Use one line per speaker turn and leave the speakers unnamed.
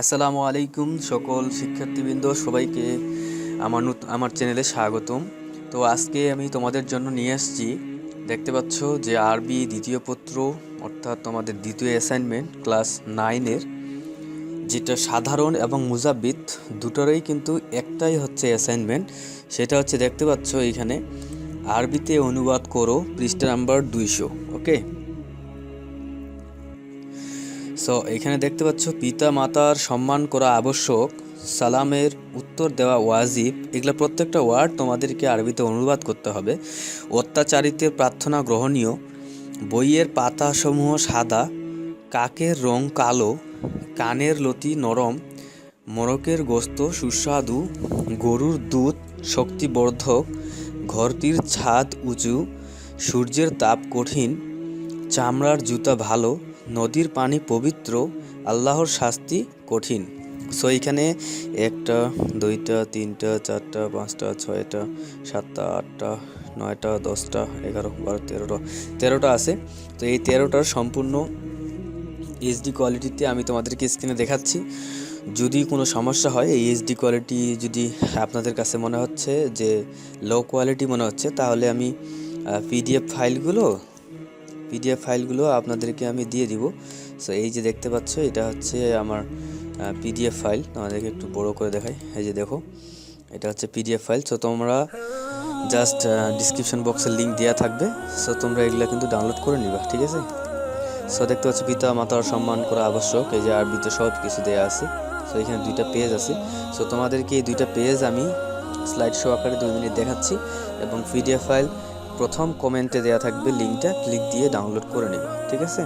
আসসালামু আলাইকুম সকল শিক্ষার্থীবৃন্দ, সবাইকে আমার আমার চ্যানেলে স্বাগতম। তো আজকে আমি তোমাদের জন্য নিয়ে আসছি, দেখতে পাচ্ছ যে আরবি দ্বিতীয় পত্র, অর্থাৎ তোমাদের দ্বিতীয় অ্যাসাইনমেন্ট ক্লাস নাইনের যেটা সাধারণ এবং মুজাবিত দুটোরই কিন্তু একটাই হচ্ছে অ্যাসাইনমেন্ট সেটা হচ্ছে দেখতে পাচ্ছ এখানে, আরবিতে অনুবাদ করো পৃষ্ঠা নাম্বার দুইশো ওকে সো এখানে দেখতে পাচ্ছ পিতা মাতার সম্মান করা আবশ্যক, সালামের উত্তর দেওয়া ওয়াজিব, এগুলো প্রত্যেকটা ওয়ার্ড তোমাদেরকে আরবিতে অনুবাদ করতে হবে। অত্যাচারিতের প্রার্থনা গ্রহণীয়, বইয়ের পাতাসমূহ সাদা, কাকের রং কালো, কানের লতি নরম, মোরকের গোস্ত সুস্বাদু, গরুর দুধ শক্তিবর্ধক, ঘরটির ছাদ উঁচু, সূর্যের তাপ কঠিন, চামড়ার জুতা ভালো নদীর পানি পবিত্র, আল্লাহর শাস্তি কঠিন। সো এইখানে একটা, দুইটা, তিনটা, চারটা, পাঁচটা, ছয়টা, সাতটা, আটটা, নয়টা, দশটা, এগারো, বারো, তেরোটা তেরোটা আছে। তো এই তেরোটার সম্পূর্ণ এইচডি কোয়ালিটিতে আমি তোমাদেরকে স্ক্রিনে দেখাচ্ছি। যদি কোনো সমস্যা হয়, এই এইচডি কোয়ালিটি যদি আপনাদের কাছে মনে হচ্ছে যে লো কোয়ালিটি মনে হচ্ছে, তাহলে আমি পিডিএফ ফাইলগুলো পিডিএফ ফাইলগুলো আপনাদেরকে আমি দিয়ে দিব। সো এই যে দেখতে পাচ্ছ, এটা হচ্ছে আমার পিডিএফ ফাইল। তোমাদেরকে একটু বড় করে দেখাই। এই যে দেখো, এটা হচ্ছে পিডিএফ ফাইল। সো তোমরা জাস্ট ডিসক্রিপশন বক্সের লিঙ্ক দেওয়া থাকবে। সো তোমরা এগুলো কিন্তু ডাউনলোড করে নিবা, ঠিক আছে? সো দেখতে পাচ্ছ, পিতা, মাতার সম্মান করা আবশ্যক। এই যে আরবিতে সব কিছু দেওয়া আছে। সো এখানে দুইটা পেজ আছে। সো তোমাদেরকে এই দুইটা পেজ আমি স্লাইড শো আকারে দুই মিনিট দেখাচ্ছি। এবং পিডিএফ ফাইল প্রথম কমেন্টে দেওয়া থাকবে লিঙ্কটা ক্লিক দিয়ে ডাউনলোড করে নেবে ঠিক আছে?